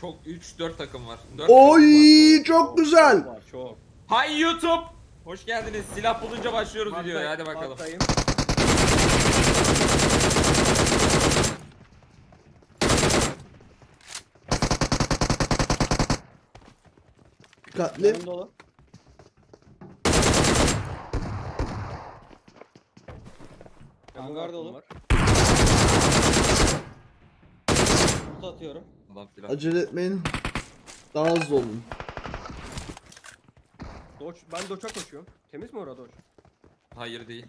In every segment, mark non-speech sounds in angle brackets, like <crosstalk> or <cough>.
Çok 3-4 takım var. 4 Oy çok güzel. Var çok. Hay YouTube. Hoş geldiniz. Silah bulunca başlıyoruz videoya. Hadi bakalım. Atlayın. Dikkatli. Dolu. Hangar dolu. Var. Tut atıyorum. Adam silah. Acele etmeyin. Daha hızlı olun. Doç, ben Doç'a koşuyorum. Temiz mi orada Doç? Hayır değil.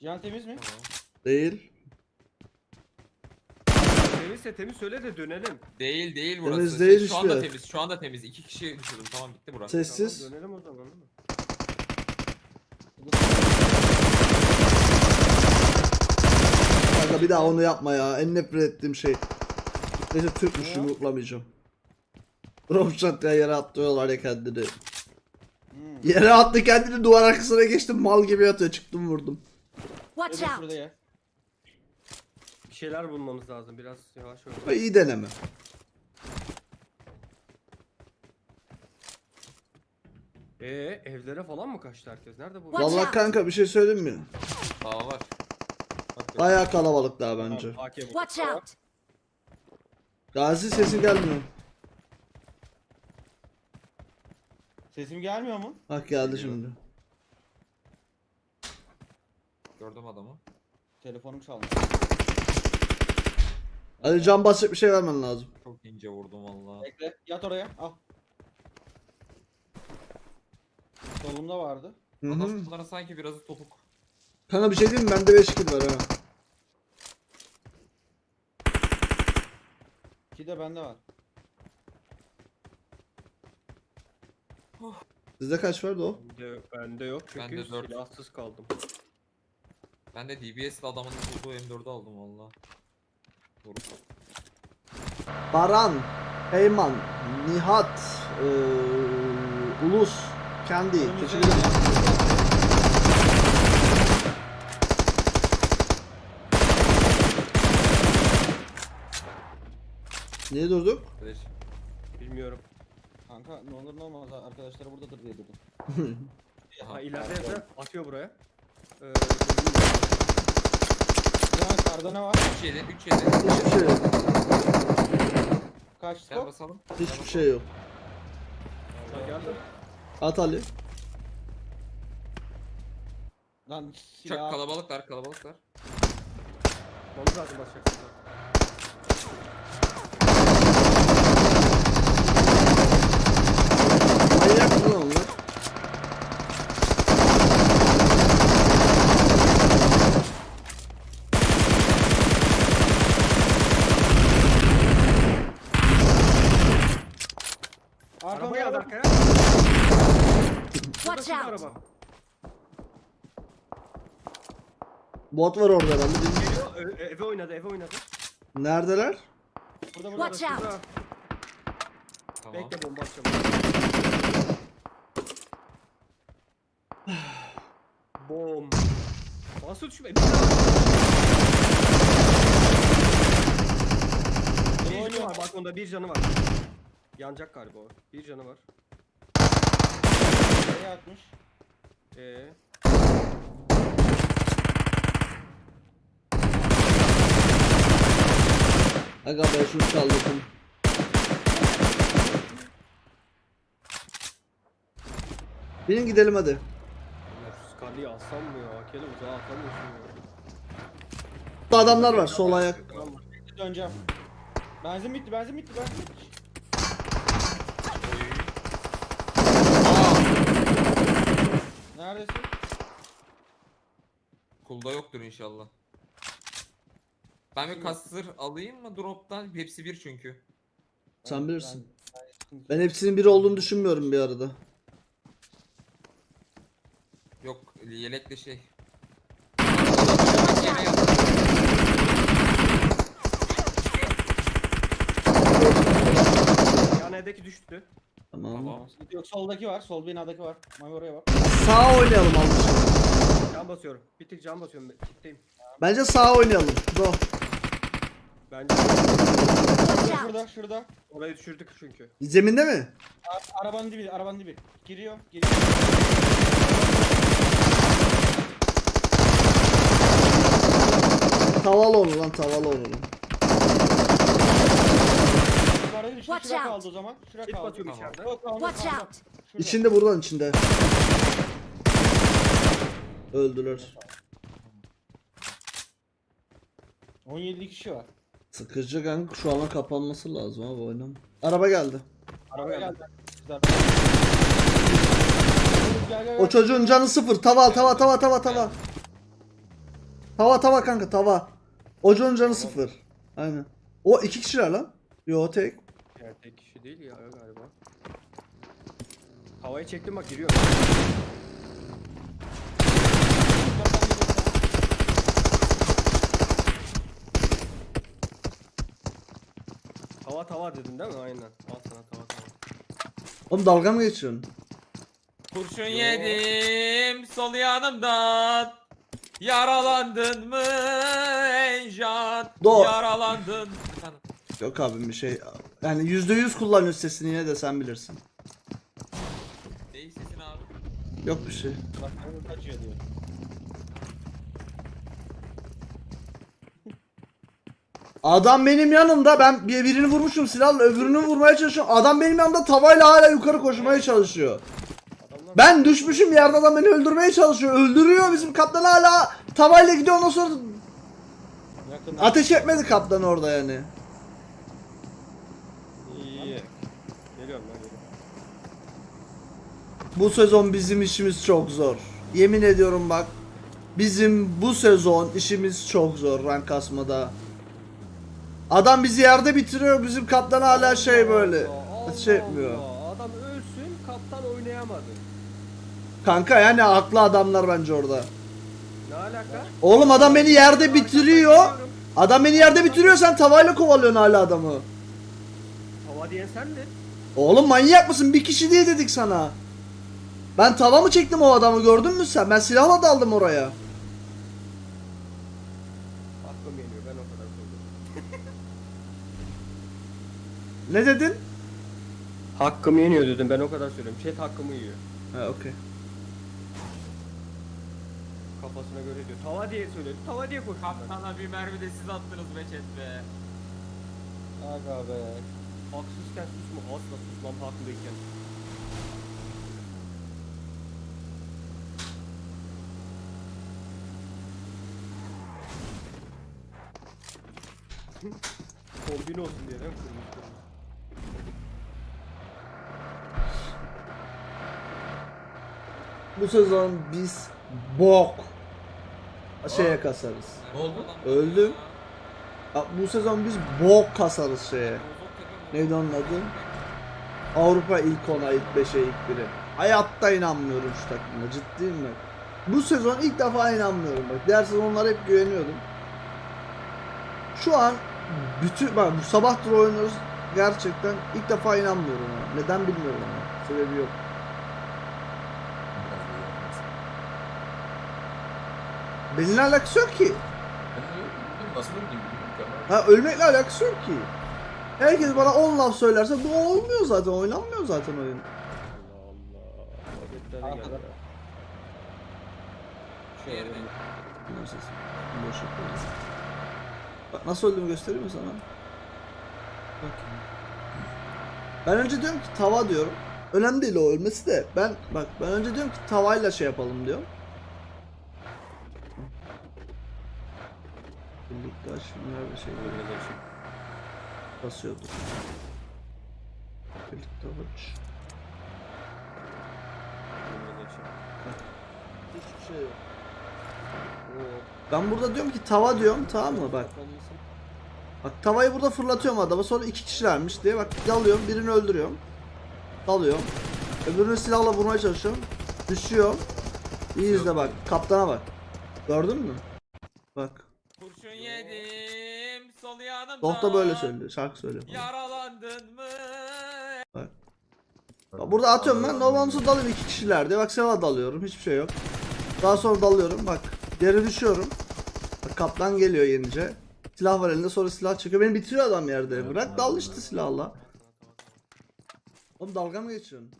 Cihan temiz mi? Değil. Temizse temiz söyle de dönelim. Değil değil burası. Temiz değil Şu anda işte. temiz. Şu anda temiz. İki kişi düşürdüm. Tamam bitti burası. Sessiz. Tamam, dönelim o zaman. değil mi? Kanka bir daha onu yapma ya. En nefret ettiğim şey. Neyse Türkmüş yumruklamayacağım. Dropshot ya yere atlıyorlar ya kendini. Hmm. Yere attı kendini duvar arkasına geçtim mal gibi yatıyor çıktım vurdum. Watch out! şurada ya. Bir şeyler bulmamız lazım. Biraz yavaş ol. Bu iyi deneme. Ee, evlere falan mı kaçtı herkes? Nerede bu? Watch Vallahi out. kanka bir şey söyleyeyim mi? Daha var. Bak, Bayağı kalabalıklar bence. AK bu. Watch out! Gazi sesin gelmiyor. Sesim gelmiyor mu? Bak geldi şimdi. Gördüm adamı. Telefonum çaldı. Hadi can basacak bir şey vermen lazım. Çok ince vurdum valla. Bekle. Yat oraya. Al. Solumda vardı. Hı sanki biraz topuk. Kanka bir şey diyeyim mi? Bende 5 kill var ha. İki de bende var. Sizde kaç vardı o? Bende, bende yok çünkü Bende dört. silahsız kaldım. Ben de DBS'li adamın bulduğu M4'ü aldım valla. Doğru. Baran, Heyman, Nihat, eee, Ulus, Kendi. Teşekkür ederim. Niye durduk? Flash. Bilmiyorum. Kanka ne olur ne olmaz arkadaşları buradadır diye dedim. <laughs> Ha ileride evde atıyor buraya. Ee, Cihan karda ne var? 3 7 3 7. Hiçbir şey yok. Kaç Gel skop? basalım. Hiçbir şey yok. ben geldim. At Ali. Lan Çok silah. kalabalıklar kalabalıklar. Onu zaten basacaksın. Manyak mı lan onlar? Arkamda Araba geldi araba. arkaya. Watch Şurada out! Araba. Bot var orada herhalde. Geliyor. e- eve oynadı, eve oynadı. Neredeler? Burada burada. Watch out! Şurada. Tamam. Bekle bomba atacağım. <sighs> Bom. Nasıl düşme? Bir daha. Bir canı oynuyor? var balkonda bir canı var. Yanacak galiba o. Bir canı var. Nereye atmış? Ee, Aga ben şunu çaldım. Binin gidelim hadi. Ömer şu Scully'yi alsam mı ya? Akeli uzağa atamıyorsun ya. Burada adamlar var sol ayak. Tamam. Döneceğim. Benzin bitti, benzin bitti, benzin bitti. Neredesin? Kulda yoktur inşallah. Ben bir kasır alayım mı drop'tan? Hepsi bir çünkü. Sen bilirsin. ben- hepsinin biri olduğunu düşünmüyorum bir arada. Yok yelekle şey. Yan evdeki düştü. Tamam. Tamam. Yok soldaki var, sol binadaki var. Mavi oraya bak. Sağ oynayalım almışım. Can basıyorum. Bir tık can basıyorum. Kitleyim. Bence sağa oynayalım. Go. Bence Watch out! Şurada şurada. orayı düşürdük çünkü. Zeminde mi? A- arabanın dibi arabanın dibi. Giriyor giriyor. Tavalı olur lan tavalı olur. Düştü. Watch Şura out. kaldı o zaman. Şura Kit kaldı. basıyorum Tamam. içeride. Yok, kaldı, Watch kaldı. out! Şurada. İçinde buradan içinde. Öldüler. 17 kişi var. Sıkıcı kanka şu ana kapanması lazım abi oynam. Araba geldi. Araba geldi. Güzel. Gel, gel, O çocuğun canı sıfır. Tava tava tava tava tava. Tava tava kanka tava. O çocuğun canı sıfır. Aynen. O iki kişiler lan. Yo tek. Kişi değil ya galiba. Havayı çektim bak giriyor. Tava tava dedin değil mi? Aynen. Al sana tava tava. Oğlum dalga mı geçiyorsun? Kurşun yedim sol yanımdan. Yaralandın mı Enjan? Do- Yaralandın. Yok abi bir şey. Yani yüzde yüz kullanıyor sesini yine de sen bilirsin. Neyi sesin abi? Yok bir şey. Bak, kaçıyor diyor. Adam benim yanımda ben bir- birini vurmuşum silahla öbürünü vurmaya çalışıyorum. Adam benim yanımda tavayla hala yukarı koşmaya çalışıyor. Adamlar Ben düşmüşüm yerde adam beni öldürmeye çalışıyor. Öldürüyor bizim kaptan hala tavayla gidiyor ondan sonra Yakında. ateş etmedi kaptan orada yani. İyi. Geliyorum lan geliyorum. Bu sezon bizim işimiz çok zor. Yemin ediyorum bak. Bizim bu sezon işimiz çok zor rank kasmada. Adam bizi yerde bitiriyor bizim kaptan hala şey böyle Allah şey etmiyor. Allah. Adam ölsün kaptan oynayamadı. Kanka yani haklı adamlar bence orada. Ne alaka? Oğlum adam beni yerde bitiriyor. Adam beni yerde bitiriyor sen tavayla kovalıyorsun hala adamı. Tava diyen sendin. Oğlum manyak mısın? Bir kişi diye dedik sana. Ben tava mı çektim o adamı gördün mü sen? Ben silahla daldım oraya. Aklım yeniyor ben o kadar koydum. <laughs> Ne dedin? Hakkım yeniyor dedim ben o kadar söylüyorum. Chat hakkımı yiyor. Ha okey. Kafasına göre diyor. Tava diye söyledi. Tava diye koştu. Kaptana bir mermi de siz attınız be chat be. Aga be. Haksızken susma. Asla susmam haklıyken. Kombin olsun diye mi? Kırmızı kırmızı. Bu sezon biz bok şeye kasarız. Ne oldu? Öldüm. Ya Bu sezon biz bok kasarız şeye. Neydi onun adı? Avrupa ilk ona, ilk 5'e, ilk 1'e. Hayatta inanmıyorum şu takımda. Ciddiyim bak. Bu sezon ilk defa inanmıyorum bak. Diğer sezonlara hep güveniyordum. Şu an bütün bak bu sabahtır oynuyoruz. Gerçekten ilk defa inanmıyorum ona. Neden bilmiyorum ama. Sebebi yok. Benimle alakası yok ki. Nasıl öldüm Ha ölmekle alakası yok ki. Herkes bana 10 laf söylerse bu olmuyor zaten. Oynanmıyor zaten oyun. Allah Allah. Paketlere Arkada. geldi. Bak nasıl öldüğümü göstereyim mi sana? Bak. Ben önce diyorum ki tava diyorum. Önemli değil o ölmesi de. Ben bak ben önce diyorum ki tavayla şey yapalım diyorum. Birlikte aşımlar bir şey Organization. basıyordu. Birlikte aç. Hiçbir şey yok. Ben burada diyorum ki tava diyorum tamam mı bak. Bak tavayı burada fırlatıyorum adama sonra iki kişilermiş diye bak dalıyorum birini öldürüyorum. Dalıyorum. Öbürünü silahla vurmaya çalışıyorum. Düşüyor. İyi izle bak kaptana bak. Gördün mü? Bak. Kurşun yedim sol yanımdan. Doh da böyle söylüyor şarkı söylüyor. Yaralandın mı? Bak burada atıyorum ben normal olsa dalayım iki kişiler diye bak silahla dalıyorum hiçbir şey yok. Daha sonra dalıyorum bak. Geri düşüyorum. Bak, kaplan geliyor yenince. Silah var elinde sonra silah çekiyor. Beni bitiriyor adam yerde. Bırak dal işte silahla. Oğlum dalga mı geçiyorsun?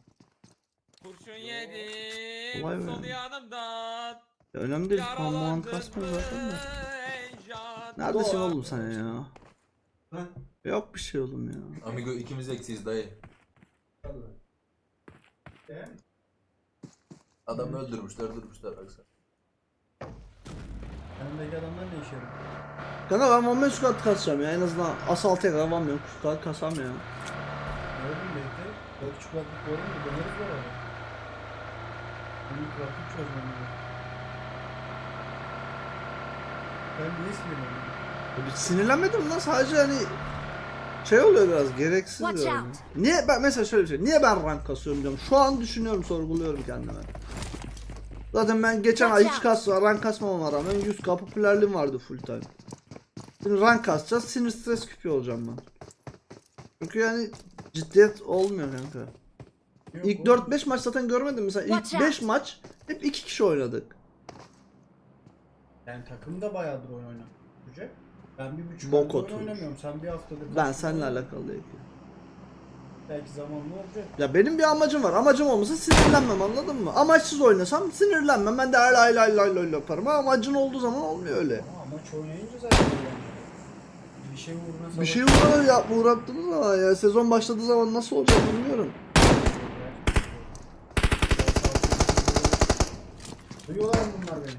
Kurşun yedim Vay be. sol yanımdan. Ya önemli değil. Yaralandın kasmıyor zaten de. Neredesin oğlum sen ya? Yok bir şey oğlum ya. Amigo ikimiz eksiyiz dayı. Adamı öldürmüşler öldürmüşler baksana. Yanındaki adamlar ne işe yarıyor? Kanka ben 15 squat kasacağım ya. En azından asfaltıya kadar varmıyorum. Squat kasam ya. Ne oldu bekle? Dört küçük kulaklık doğru mu? Döneriz bu arada. Benim kulaklık çözmem lazım. Ben niye sinirlendim? Bir Sinirlenmedim lan sadece hani şey oluyor biraz gereksiz Watch diyorum. out. Niye ben mesela şöyle bir şey. Niye ben rank kasıyorum diyorum. Şu an düşünüyorum, sorguluyorum kendime. Zaten ben geçen ay hiç kas rank kasmamama rağmen 100k popülerliğim vardı full time. Şimdi rank kasacağız, sinir stres küpü olacağım ben. Çünkü yani ciddiyet olmuyor kanka. İlk oğlum. 4-5 maç zaten görmedim mesela. İlk Watch 5 maç hep 2 kişi oynadık. Yani takım da bayağıdır oyun oynadı. Ben bir buçuk Bok oturmuş. oynamıyorum. Sen bir haftadır. Ben kaç seninle gün alakalı değil. ki. Belki zamanlı olacak. Ya benim bir amacım var. Amacım olmasa sinirlenmem anladın mı? Amaçsız oynasam sinirlenmem. Ben de lay lay lay lay lay yaparım. Ama amacın olduğu zaman olmuyor öyle. Ama amaç oynayınca zaten eğlenceli. Bir şey uğruna Bir şey uğra yapma uğrattınız ama ya sezon başladığı zaman nasıl olacak bilmiyorum. Duyuyorlar mı bunlar beni?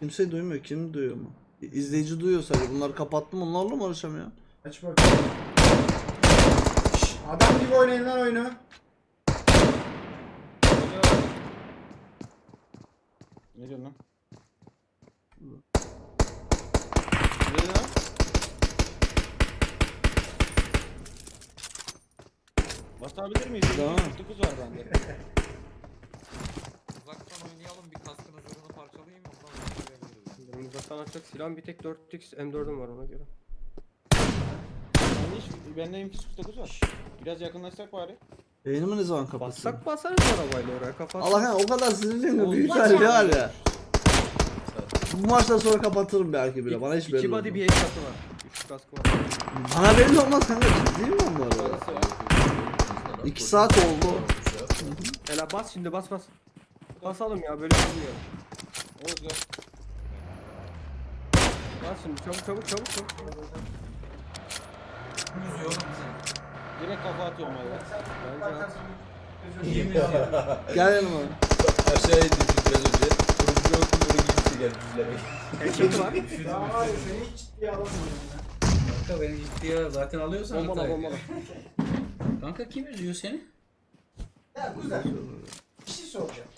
Kimse duymuyor. Kim duyuyor mu? İzleyici duyuyor sadece. Bunları kapattım onlarla mı uğraşamıyorum? Aç bakalım. Adam gibi oynayın lan oyunu. Ne diyorsun lan? Ne diyorsun lan? Basabilir miyiz? Tamam. 49 var bende. Uzaktan oynayalım bir kaskını zırhını parçalayayım ondan sonra atacak silahım bir tek 4x M4'üm var ona göre. Bende hiç, bende M249 var. Biraz yakınlaşsak bari. Yayınımı ne zaman kapatsın? Bassak basarız arabayla oraya kapat. Allah o kadar sinirliyim ki büyük halde out. var ya. Bu maçtan sonra kapatırım belki bile. Bana hiç belli İki olmaz. body bir headshot'ı var. 3 kaskı var. Bana belli olmaz kanka ciddiyim ben bu arada. İki saat oldu. Hele bas şimdi bas bas. Basalım ya böyle olmuyor. Oğuz gel. Bas şimdi çabuk çabuk çabuk çabuk. Direkt kafa atıyorum abi. Bence at. Gel yanıma. Aşağıya indik biraz önce. Turuncu olsun bunu gitti geldi izlemek. Headshot'ı var. Ya var ya seni hiç ciddiye alamıyorum ya. Kanka beni ciddiye zaten alıyorsan Bombala hata bombala. Kanka kim üzüyor seni? Ya güzel. Bir şey soracağım.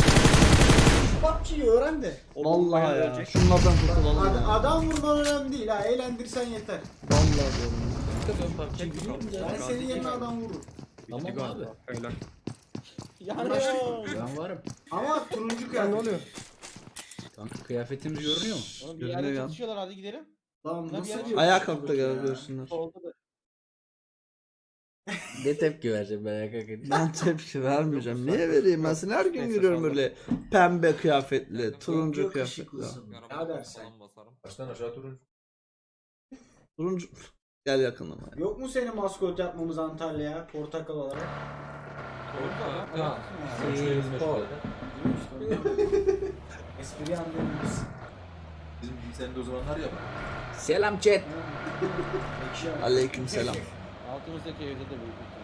PUBG'yi öğren de. Vallahi ya. ölecek. Şunlardan kurtulalım Ad- ya. adam vurman önemli değil ha. Eğlendirsen yeter. Vallahi diyorum. Ben senin yerine adam vururum. Tamam abi. Helal. Yanıyor. Ben varım. Ama turuncu Lan kıyafet. ne oluyor? Kanka kıyafetimiz görünüyor mu? Oğlum bir Görünüyor yerde ya. çatışıyorlar hadi gidelim. Lan Nasıl nasıl bir- Ayağa kalk da gel görsünler. Solda da. Ne tepki vereceğim ben kanka? Ben tepki vermeyeceğim. Niye vereyim? Ben seni her gün görüyorum böyle pembe kıyafetli, turuncu yok, kıyafetli. ışıklısın. Bir Ne falan basarım. Baştan aşağı turuncu. Turuncu. Gel yakınıma. Yok mu senin maskot yapmamız Antalya'ya portakal olarak? Ya. <laughs> Espri anlayabiliriz. Bizim sen de o zamanlar yap. Selam chat. Ekşi abi. <laughs> selam. Altımızdaki evde de büyük ihtimal.